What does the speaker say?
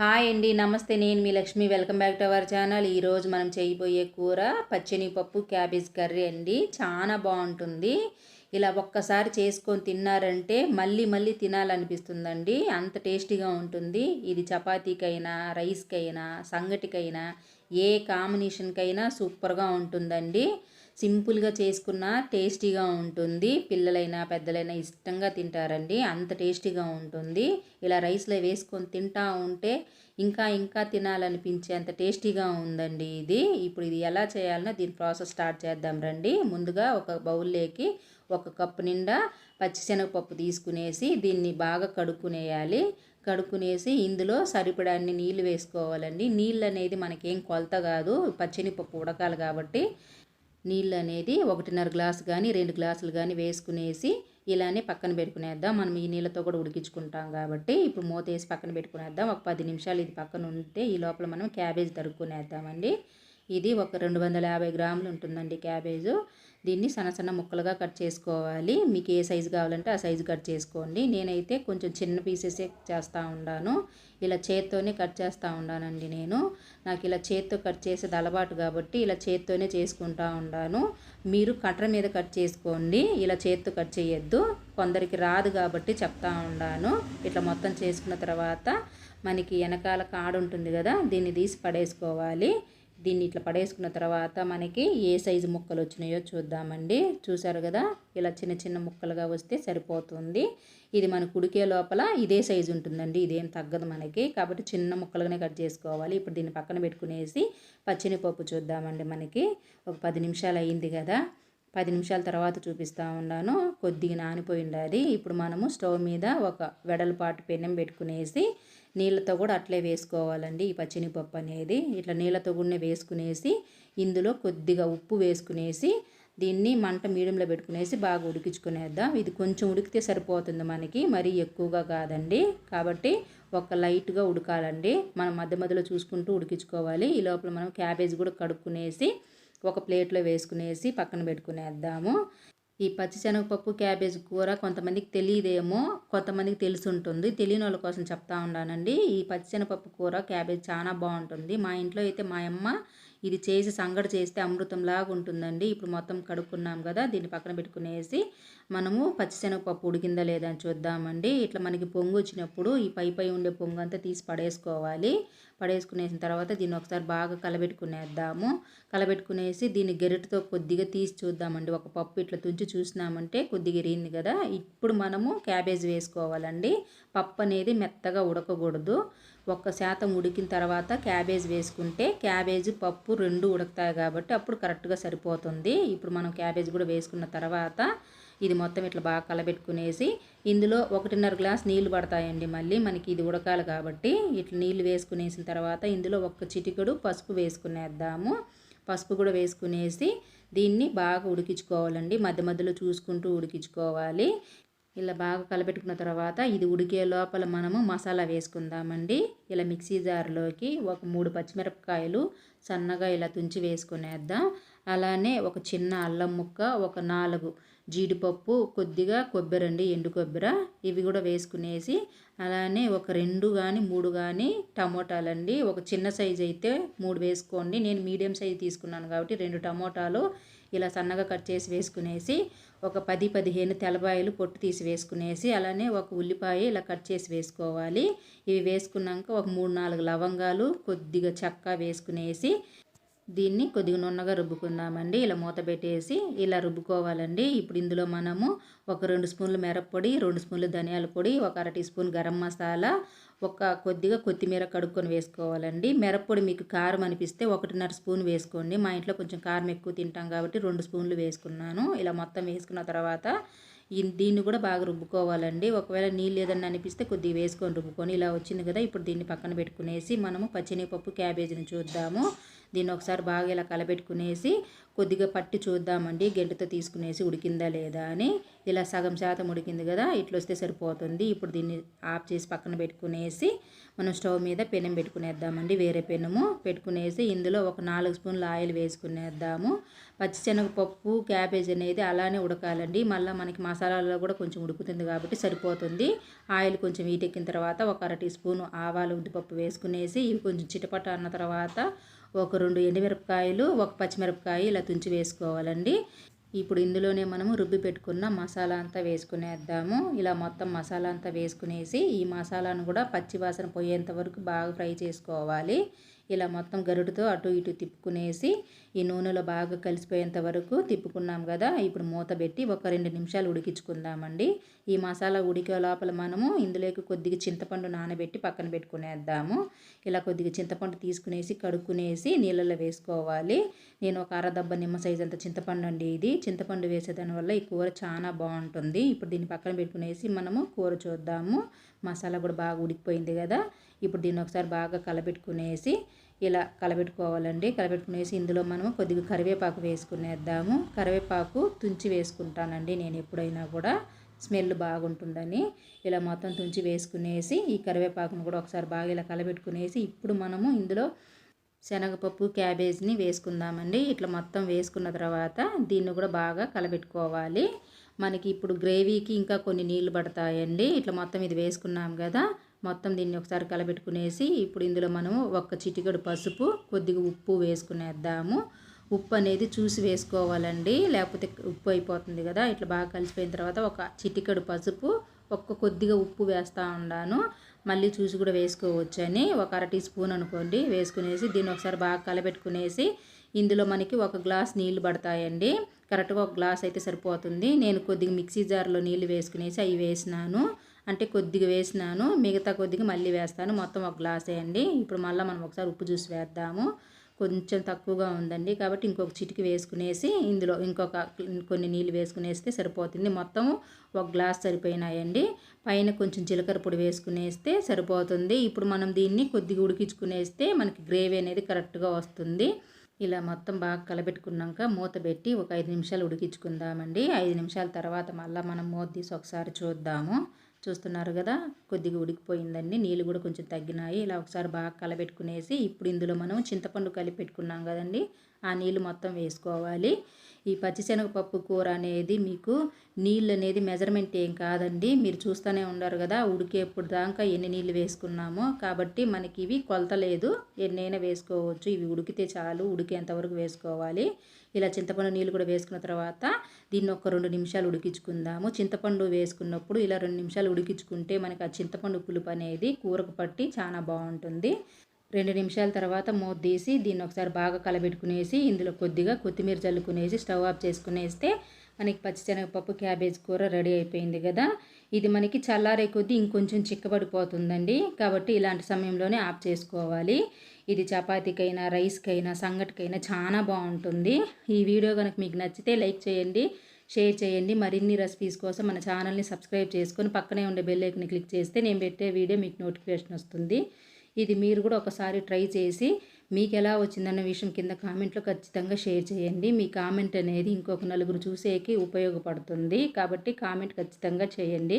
Hi అండి నమస్తే. నేను మీ Lakshmi. Welcome back to our channel. ఈరోజు మనం చేయబోయే కూర పచ్చనిపప్పు క్యాబేజ్ కర్రీ అండి. చాలా బాగుంటుంది. ఇలా ఒక్కసారి చేసుకొని తిన్నారంటే మళ్ళీ మళ్ళీ తినాలనిపిస్తుందండి. అంత టేస్టీగా ఉంటుంది. ఇది చపాతీకైనా రైస్కైనా సంగటికైనా ఏ కాంబినేషన్కైనా సూపర్గా ఉంటుందండి. సింపుల్గా చేసుకున్న టేస్టీగా ఉంటుంది. పిల్లలైనా పెద్దలైనా ఇష్టంగా తింటారండి. అంత టేస్టీగా ఉంటుంది. ఇలా రైస్లో వేసుకొని తింటా ఉంటే ఇంకా ఇంకా తినాలనిపించే అంత టేస్టీగా ఉందండి ఇది. ఇప్పుడు ఇది ఎలా చేయాలనో దీని ప్రాసెస్ స్టార్ట్ చేద్దాం రండి. ముందుగా ఒక బౌల్లోకి ఒక కప్పు నిండా పచ్చిశనగపప్పు తీసుకునేసి దీన్ని బాగా కడుక్కునేయాలి. కడుక్కునేసి ఇందులో సరిపడాన్ని నీళ్ళు వేసుకోవాలండి. నీళ్ళు అనేది మనకేం కొలత కాదు. పచ్చనిపప్పు ఉడకాలి కాబట్టి నీళ్ళు అనేది ఒకటిన్నర గ్లాసు కానీ రెండు గ్లాసులు కానీ వేసుకునేసి ఇలానే పక్కన పెట్టుకునేద్దాం. మనం ఈ నీళ్ళతో కూడా ఉడికించుకుంటాం కాబట్టి ఇప్పుడు మూత వేసి పక్కన పెట్టుకునేద్దాం. ఒక పది నిమిషాలు ఇది పక్కన ఉంటే ఈ లోపల మనం క్యాబేజ్ తరుక్కునేద్దామండి. ఇది ఒక రెండు వందల యాభై గ్రాములు ఉంటుందండి క్యాబేజు. దీన్ని సన్న సన్న ముక్కలుగా కట్ చేసుకోవాలి. మీకు ఏ సైజు కావాలంటే ఆ సైజు కట్ చేసుకోండి. నేనైతే కొంచెం చిన్న పీసెసే చేస్తూ ఉన్నాను ఇలా చేత్తోనే కట్ చేస్తూ ఉన్నానండి నేను. నాకు ఇలా చేత్తో కట్ చేసేది అలవాటు కాబట్టి ఇలా చేత్తోనే చేసుకుంటూ ఉన్నాను మీరు కట్ర మీద కట్ చేసుకోండి. ఇలా చేత్తో కట్ చేయొద్దు. కొందరికి రాదు కాబట్టి చెప్తా ఉన్నాను ఇట్లా మొత్తం చేసుకున్న తర్వాత మనకి వెనకాల కాడు ఉంటుంది కదా దీన్ని తీసి పడేసుకోవాలి. దీన్ని ఇట్లా పడేసుకున్న తర్వాత మనకి ఏ సైజు ముక్కలు వచ్చినాయో చూద్దామండి. చూసారు కదా? ఇలా చిన్న చిన్న ముక్కలుగా వస్తే సరిపోతుంది. ఇది మనకు ఉడికే లోపల ఇదే సైజు ఉంటుందండి. ఇదేం తగ్గదు మనకి. కాబట్టి చిన్న ముక్కలుగానే కట్ చేసుకోవాలి. ఇప్పుడు దీన్ని పక్కన పెట్టుకునేసి పచ్చినిపప్పు చూద్దామండి మనకి. ఒక పది నిమిషాలు అయింది కదా. పది నిమిషాల తర్వాత చూపిస్తూ ఉన్నాను. కొద్దిగా నానిపోయి ఉండాలి. ఇప్పుడు మనము స్టవ్ మీద ఒక వెడల్పాటు పెనం పెట్టుకునేసి నీళ్ళతో కూడా అట్లే వేసుకోవాలండి ఈ పచ్చినిపప్పు అనేది. ఇట్లా నీళ్ళతో కూడా వేసుకునేసి ఇందులో కొద్దిగా ఉప్పు వేసుకునేసి దీన్ని మంట మీడియంలో పెట్టుకునేసి బాగా ఉడికించుకునేద్దాం. ఇది కొంచెం ఉడికితే సరిపోతుంది మనకి. మరీ ఎక్కువగా కాదండి. కాబట్టి ఒక లైట్గా ఉడకాలండి. మనం మధ్య మధ్యలో చూసుకుంటూ ఉడికించుకోవాలి. ఈ లోపల మనం క్యాబేజ్ కూడా కడుక్కునేసి ఒక ప్లేట్లో వేసుకునేసి పక్కన పెట్టుకునేద్దాము. ఈ పచ్చిశనగపప్పు క్యాబేజ్ కూర కొంతమందికి తెలియదేమో కొంతమందికి తెలిసి ఉంటుంది తెలియని వాళ్ళ కోసం చెప్తా ఉన్నానండి ఈ పచ్చిశనగపప్పు కూర క్యాబేజ్ చాలా బాగుంటుంది. మా ఇంట్లో అయితే మా అమ్మ ఇది చేసి సంగడి చేస్తే అమృతంలాగా ఉంటుందండి. ఇప్పుడు మొత్తం కడుక్కున్నాం కదా దీన్ని పక్కన పెట్టుకునేసి మనము పచ్చిశనగపప్పు ఉడికిందా లేదా అని చూద్దామండి. ఇట్లా మనకి పొంగు వచ్చినప్పుడు ఈ పై పై ఉండే పొంగు అంతా తీసి పడేసుకోవాలి. పడేసుకునేసిన తర్వాత దీన్ని ఒకసారి బాగా కలబెట్టుకునేద్దాము. కలబెట్టుకునేసి దీన్ని గెరటితో కొద్దిగా తీసి చూద్దామండి. ఒక పప్పు ఇట్లా తుంచి చూసినామంటే కొద్దిగా ఎరిగింది కదా. ఇప్పుడు మనము క్యాబేజ్ వేసుకోవాలండి. పప్పు అనేది మెత్తగా ఉడకకూడదు. ఒక్క శాతం ఉడికిన తర్వాత క్యాబేజ్ వేసుకుంటే క్యాబేజ్ పప్పు రెండు ఉడుకుతాయి కాబట్టి అప్పుడు కరెక్ట్గా సరిపోతుంది. ఇప్పుడు మనం క్యాబేజ్ కూడా వేసుకున్న తర్వాత ఇది మొత్తం ఇట్లా బాగా కలబెట్టుకునేసి ఇందులో ఒకటిన్నర గ్లాస్ నీళ్ళు పడతాయండి మళ్ళీ. మనకి ఇది ఉడకాలి కాబట్టి ఇట్లా నీళ్ళు వేసుకునేసిన తర్వాత ఇందులో ఒక చిటికెడు పసుపు వేసుకునేద్దాము. పసుపు కూడా వేసుకునేసి దీన్ని బాగా ఉడికించుకోవాలండి. మధ్య మధ్యలో చూసుకుంటూ ఉడికించుకోవాలి. ఇలా బాగా కలపెట్టుకున్న తర్వాత ఇది ఉడికే లోపల మనము మసాలా వేసుకుందామండి. ఇలా మిక్సీ జార్లోకి ఒక మూడు పచ్చిమిరపకాయలు సన్నగా ఇలా తుంచి వేసుకునేద్దాం. అలానే ఒక చిన్న అల్లం ముక్క ఒక నాలుగు జీడిపప్పు కొద్దిగా కొబ్బరి అండి ఎండు కొబ్బరి. ఇవి కూడా వేసుకునేసి అలానే ఒక రెండు కానీ మూడు కానీ టమోటాలండి. ఒక చిన్న సైజు అయితే మూడు వేసుకోండి. నేను మీడియం సైజు తీసుకున్నాను కాబట్టి రెండు టమోటాలు ఇలా సన్నగా కట్ చేసి వేసుకునేసి ఒక పది పదిహేను తెల్లబాయలు పొట్టు తీసి వేసుకునేసి అలానే ఒక ఉల్లిపాయ ఇలా కట్ చేసి వేసుకోవాలి. ఇవి వేసుకున్నాక ఒక మూడు నాలుగు లవంగాలు కొద్దిగా చక్క వేసుకునేసి దీన్ని కొద్దిగా నున్నగా రుబ్బుకుందామండి. ఇలా మూత పెట్టేసి ఇలా రుబ్బుకోవాలండి. ఇప్పుడు ఇందులో మనము ఒక రెండు స్పూన్లు మిరప్పొడి రెండు స్పూన్లు ధనియాల పొడి ఒక అర టీ స్పూన్ గరం మసాలా ఒక కొద్దిగా కొత్తిమీర కడుక్కొని వేసుకోవాలండి. మిరప్పొడి మీకు కారం అనిపిస్తే ఒకటిన్నర స్పూన్ వేసుకోండి. మా ఇంట్లో కొంచెం కారం ఎక్కువ తింటాం కాబట్టి రెండు స్పూన్లు వేసుకున్నాను. ఇలా మొత్తం వేసుకున్న తర్వాత దీన్ని కూడా బాగా రుబ్బుకోవాలండి. ఒకవేళ నీళ్ళు ఏదన్నా అనిపిస్తే కొద్దిగా వేసుకొని రుబ్బుకొని ఇలా వచ్చింది కదా ఇప్పుడు దీన్ని పక్కన పెట్టుకునేసి మనము పచ్చినిపప్పు క్యాబేజీని చూద్దాము. దీన్ని ఒకసారి బాగా ఇలా కలబెట్టుకునేసి కొద్దిగా పట్టి చూద్దామండి. గెంటతో తీసుకునేసి ఉడికిందా లేదా అని. ఇలా సగం శాతం ఉడికింది కదా ఇట్లా వస్తే సరిపోతుంది. ఇప్పుడు దీన్ని ఆఫ్ చేసి పక్కన పెట్టుకునేసి మనం స్టవ్ మీద పెనం పెట్టుకునేద్దామండి. వేరే పెనము పెట్టుకునేసి ఇందులో ఒక నాలుగు స్పూన్ల ఆయిల్ వేసుకునేద్దాము. పచ్చిశనగపప్పు క్యాబేజ్ అనేది అలానే ఉడకాలండి. మళ్ళీ మనకి మసాలాలో కూడా కొంచెం ఉడుకుతుంది కాబట్టి సరిపోతుంది. ఆయిల్ కొంచెం వీటెక్కిన తర్వాత ఒక అర టీ స్పూన్ ఆవాలు ఉద్దిపప్పు వేసుకునేసి ఇవి కొంచెం చిటపట అన్న తర్వాత ఒక రెండు ఎండుమిరపకాయలు ఒక పచ్చిమిరపకాయ ఇలా తుంచి వేసుకోవాలండి. ఇప్పుడు ఇందులోనే మనము రుబ్బి పెట్టుకున్న మసాలా అంతా వేసుకునేద్దాము. ఇలా మొత్తం మసాలా అంతా వేసుకునేసి ఈ మసాలాను కూడా పచ్చి వాసన పోయేంత వరకు బాగా ఫ్రై చేసుకోవాలి. ఇలా మొత్తం గరుడుతో అటు ఇటు తిప్పుకునేసి ఈ నూనెలో బాగా కలిసిపోయేంత వరకు తిప్పుకున్నాం కదా ఇప్పుడు మూత పెట్టి ఒక రెండు నిమిషాలు ఉడికించుకుందామండి. ఈ మసాలా ఉడికే లోపల మనము ఇందులోకి కొద్దిగా చింతపండు నానబెట్టి పక్కన పెట్టుకునేద్దాము. ఇలా కొద్దిగా చింతపండు తీసుకునేసి కడుక్కునేసి నీళ్ళలో వేసుకోవాలి. నేను ఒక అరదబ్బ నిమ్మ సైజ్ అంత చింతపండు అండి ఇది. చింతపండు వేసేదాని వల్ల ఈ కూర చాలా బాగుంటుంది. ఇప్పుడు దీన్ని పక్కన పెట్టుకునేసి మనము కూర చూద్దాము. మసాలా కూడా బాగా ఉడికిపోయింది కదా. ఇప్పుడు దీన్ని ఒకసారి బాగా కలబెట్టుకునేసి ఇలా కలబెట్టుకోవాలండి. కలబెట్టుకునేసి ఇందులో మనం కొద్దిగా కరివేపాకు వేసుకునేద్దాము. కరివేపాకు తుంచి వేసుకుంటానండి నేను ఎప్పుడైనా కూడా. స్మెల్ బాగుంటుందని ఇలా మొత్తం తుంచి వేసుకునేసి ఈ కరివేపాకును కూడా ఒకసారి బాగా ఇలా కలబెట్టుకునేసి ఇప్పుడు మనము ఇందులో శనగపప్పు క్యాబేజ్ని వేసుకుందామండి. ఇట్లా మొత్తం వేసుకున్న తర్వాత దీన్ని కూడా బాగా కలబెట్టుకోవాలి. మనకి ఇప్పుడు గ్రేవీకి ఇంకా కొన్ని నీళ్ళు పడతాయండి. ఇట్లా మొత్తం ఇది వేసుకున్నాం కదా మొత్తం దీన్ని ఒకసారి కలబెట్టుకునేసి ఇప్పుడు ఇందులో మనము ఒక్క చిటికెడు పసుపు కొద్దిగా ఉప్పు వేసుకునేద్దాము. ఉప్పు అనేది చూసి వేసుకోవాలండి. లేకపోతే ఉప్పు అయిపోతుంది కదా. ఇట్లా బాగా కలిసిపోయిన తర్వాత ఒక చిటికెడు పసుపు ఒక్క కొద్దిగా ఉప్పు వేస్తూ ఉన్నాను మళ్ళీ చూసి కూడా వేసుకోవచ్చు అని ఒక అర టీ స్పూన్ అనుకోండి. వేసుకునేసి దీన్ని ఒకసారి బాగా కలబెట్టుకునేసి ఇందులో మనకి ఒక గ్లాస్ నీళ్ళు పడతాయండి. కరెక్ట్గా ఒక గ్లాస్ అయితే సరిపోతుంది. నేను కొద్దిగా మిక్సీ జార్లో నీళ్ళు వేసుకునేసి అవి వేసినాను. అంటే కొద్దిగా వేసినాను మిగతా కొద్దిగా మళ్ళీ వేస్తాను. మొత్తం ఒక గ్లాస్ వేయండి ఇప్పుడు మళ్ళీ మనం ఒకసారి ఉప్పు చూసి వేద్దాము. కొంచెం తక్కువగా ఉందండి. కాబట్టి ఇంకొక చిటికి వేసుకునేసి ఇందులో ఇంకొక కొన్ని నీళ్ళు వేసుకునేస్తే సరిపోతుంది. మొత్తం ఒక గ్లాస్ సరిపోయినాయండి. పైన కొంచెం జీలకర్ర పొడి వేసుకునేస్తే సరిపోతుంది. ఇప్పుడు మనం దీన్ని కొద్దిగా ఉడికించుకునేస్తే మనకి గ్రేవీ అనేది కరెక్ట్గా వస్తుంది. ఇలా మొత్తం బాగా కలబెట్టుకున్నాక మూత పెట్టి ఒక ఐదు నిమిషాలు ఉడికించుకుందామండి. ఐదు నిమిషాల తర్వాత మళ్ళీ మనం మూత తీసి ఒకసారి చూద్దాము. చూస్తున్నారు కదా కొద్దిగా ఉడికిపోయిందండి. నీళ్ళు కూడా కొంచెం తగ్గినాయి. ఇలా ఒకసారి బాగా కలబెట్టుకునేసి ఇప్పుడు ఇందులో మనం చింతపండు కలిపి పెట్టుకున్నాం కదండి. ఆ నీళ్ళు మొత్తం వేసుకోవాలి. ఈ పచ్చిశనగపప్పు కూర అనేది మీకు నీళ్ళు అనేది మెజర్మెంట్ ఏం కాదండి. మీరు చూస్తూనే ఉన్నారు కదా ఉడికేప్పుడు దాకా ఎన్ని నీళ్ళు వేసుకున్నామో. కాబట్టి మనకి ఇవి కొలత లేదు. ఎన్నైనా వేసుకోవచ్చు. ఇవి ఉడికితే చాలు ఉడికేంతవరకు వేసుకోవాలి. ఇలా చింతపండు నీళ్ళు కూడా వేసుకున్న తర్వాత దీన్ని ఒక రెండు నిమిషాలు ఉడికించుకుందాము. చింతపండు వేసుకున్నప్పుడు ఇలా రెండు నిమిషాలు ఉడికించుకుంటే మనకి ఆ చింతపండు పులుపు అనేది కూరకు పట్టి చాలా బాగుంటుంది. రెండు నిమిషాల తర్వాత మూత తీసి దీన్ని ఒకసారి బాగా కలబెట్టుకునేసి ఇందులో కొద్దిగా కొత్తిమీర చల్లుకునేసి స్టవ్ ఆఫ్ చేసుకునేస్తే మనకి పచ్చిశనగపప్పు క్యాబేజ్ కూర రెడీ అయిపోయింది కదా. ఇది మనకి చల్లారే కొద్దీ ఇంకొంచెం చిక్కబడిపోతుందండి. కాబట్టి ఇలాంటి సమయంలోనే ఆఫ్ చేసుకోవాలి. ఇది చపాతీకైనా రైస్కైనా సంగటికైనా చాలా బాగుంటుంది. ఈ వీడియో కనుక మీకు నచ్చితే లైక్ చేయండి షేర్ చేయండి. మరిన్ని రెసిపీస్ కోసం మన ఛానల్ని సబ్స్క్రైబ్ చేసుకొని పక్కనే ఉండే బెల్ ఐకన్ని క్లిక్ చేస్తే నేను పెట్టే వీడియో మీకు నోటిఫికేషన్ వస్తుంది. ఇది మీరు కూడా ఒకసారి ట్రై చేసి మీకు ఎలా వచ్చిందన్న విషయం కింద కామెంట్లో ఖచ్చితంగా షేర్ చేయండి. మీ కామెంట్ అనేది ఇంకొక నలుగురు చూసేకి ఉపయోగపడుతుంది. కాబట్టి కామెంట్ ఖచ్చితంగా చేయండి.